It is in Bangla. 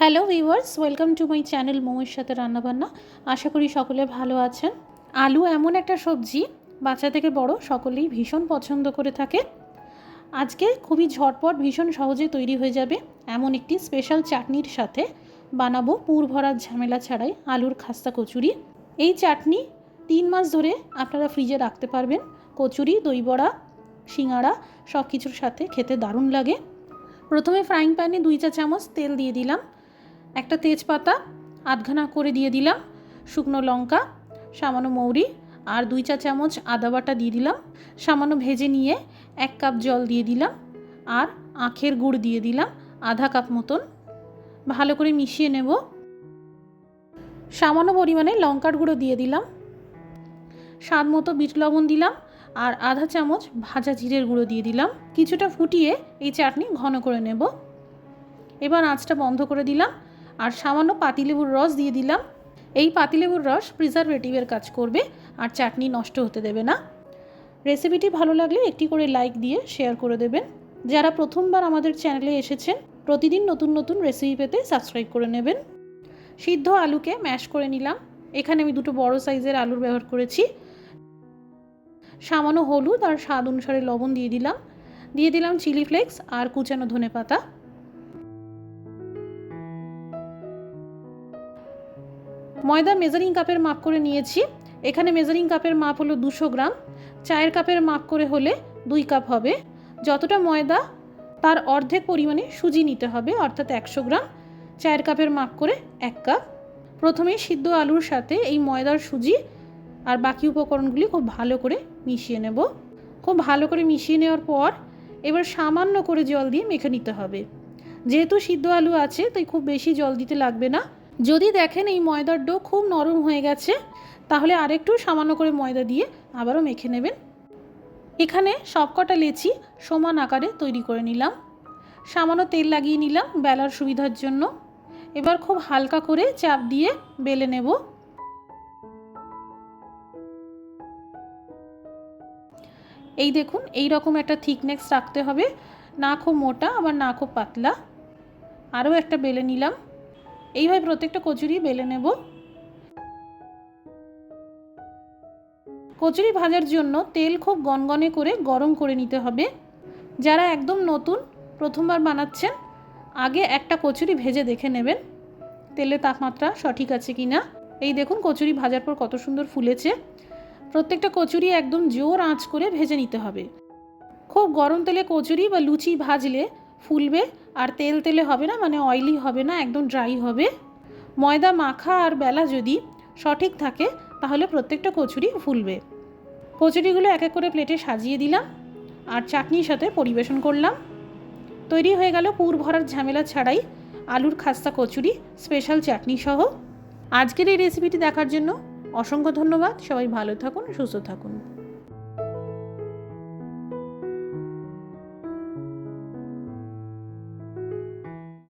Hello viewers welcome to my channel মোমের সাথে রান্নাবান্না। আশা করি সকলে ভালো আছেন। আলু এমন একটা সবজি, বাচ্চা থেকে বড়, সকলেই ভীষণ পছন্দ করে থাকে। আজকে খুবই ঝটপট, ভীষণ সহজে তৈরি হয়ে যাবে এমন একটি স্পেশাল চাটনির সাথে। বানাবো পুর ভরার ঝামেলা ছাড়াই আলুর খাস্তা কচুরি। এই চাটনি তিন মাস ধরে আপনারা ফ্রিজে রাখতে পারবেন। কচুরি, দই বড়া, সিঙাড়া সব কিছুর সাথে খেতে দারুণ লাগে। প্রথমে ফ্রাইং প্যানে দুই চা চামচ তেল দিয়ে দিলাম। একটা তেজপাতা, আধখানা করে দিয়ে দিলাম, শুকনো লঙ্কা, সামান্য মৌরি আর দুই চা চামচ আদা বাটা দিয়ে দিলাম, সামান্য ভেজে নিয়ে এক কাপ জল দিয়ে দিলাম আর আখের গুড় দিয়ে দিলাম আধা কাপ মতন। ভালো করে মিশিয়ে নেব। সামান্য পরিমাণে লঙ্কার গুঁড়ো দিয়ে দিলাম। স্বাদ মতো বিট লবণ দিলাম আর আধা চামচ ভাজা জিরের গুঁড়ো দিয়ে দিলাম। কিছুটা ফুটিয়ে এই চাটনি ঘন করে নেব। এবার আঁচটা বন্ধ করে দিলাম। আর সামান্য পাতিলেবুর রস দিয়ে দিলাম। এই পাতিলেবুর রস প্রিজারভেটিভের কাজ করবে আর চাটনি নষ্ট হতে দেবে না। রেসিপিটি ভালো লাগলে একটি করে লাইক দিয়ে শেয়ার করে দেবেন। যারা প্রথমবার আমাদের চ্যানেলে এসেছেন, প্রতিদিন নতুন নতুন রেসিপি পেতে সাবস্ক্রাইব করে নেবেন। সিদ্ধ আলুকে ম্যাশ করে নিলাম। এখানে আমি দুটো বড় সাইজের আলুর ব্যবহার করেছি। সামান্য হলুদ আর স্বাদ অনুসারে লবণ দিয়ে দিলাম। দিয়ে দিলাম চিলি ফ্লেক্স আর কুচানো ধনে পাতা ময়দা মেজারিং কাপের মাপ করে নিয়েছি। এখানে মেজারিং কাপের মাপ হলো দুশো গ্রাম। চায়ের কাপের মাপ করে হলে দুই কাপ হবে। যতটা ময়দা, তার অর্ধেক পরিমাণে সুজি নিতে হবে, অর্থাৎ একশো গ্রাম। চায়ের কাপের মাপ করে এক কাপ। প্রথমে সিদ্ধ আলুর সাথে এই ময়দার সুজি আর বাকি উপকরণগুলি খুব ভালো করে মিশিয়ে নেব। খুব ভালো করে মিশিয়ে নেওয়ার পর এবার সামান্য করে জল দিয়ে মেখে নিতে হবে। যেহেতু সিদ্ধ আলু আছে, তাই খুব বেশি জল দিতে লাগবে না। যদি দেখেন এই ময়দার ডো খুব নরম হয়ে গেছে, তাহলে আরেকটু সামান্য করে ময়দা দিয়ে আবারও মেখে নেবেন। এখানে সবকটা লেচি সমান আকারে তৈরি করে নিলাম। সামান্য তেল লাগিয়ে নিলাম বেলার সুবিধার জন্য। এবার খুব হালকা করে চাপ দিয়ে বেলে নেব। এই দেখুন, এই রকম একটা থিকনেস রাখতে হবে। না খুব মোটা, আবার না খুব পাতলা। আরও একটা বেলে নিলাম। এইভাবে প্রত্যেকটা কচুরি বেলে নেব। কচুরি ভাজার জন্য তেল খুব গনগনে করে গরম করে নিতে হবে। যারা একদম নতুন, প্রথমবার বানাচ্ছেন, আগে একটা কচুরি ভেজে দেখে নেবেন, তেলের তাপমাত্রা সঠিক আছে কি না। এই দেখুন কচুরি ভাজার পর কত সুন্দর ফুলেছে। প্রত্যেকটা কচুরি একদম জোর আঁচ করে ভেজে নিতে হবে। খুব গরম তেলে কচুরি বা লুচি ভাজলে ফুলবে আর তেল তেলে হবে না মানে অয়েলি হবে না, একদম ড্রাই হবে। ময়দা মাখা আর বেলা যদি সঠিক থাকে, তাহলে প্রত্যেকটা কচুরি ফুলবে। কচুরিগুলো এক এক করে প্লেটে সাজিয়ে দিলাম আর চাটনির সাথে পরিবেশন করলাম। তৈরি হয়ে গেল পুর ভরার ঝামেলা ছাড়াই আলুর খাস্তা কচুরি স্পেশাল চাটনি সহ। আজকের এই রেসিপিটি দেখার জন্য অসংখ্য ধন্যবাদ। সবাই ভালো থাকুন, সুস্থ থাকুন।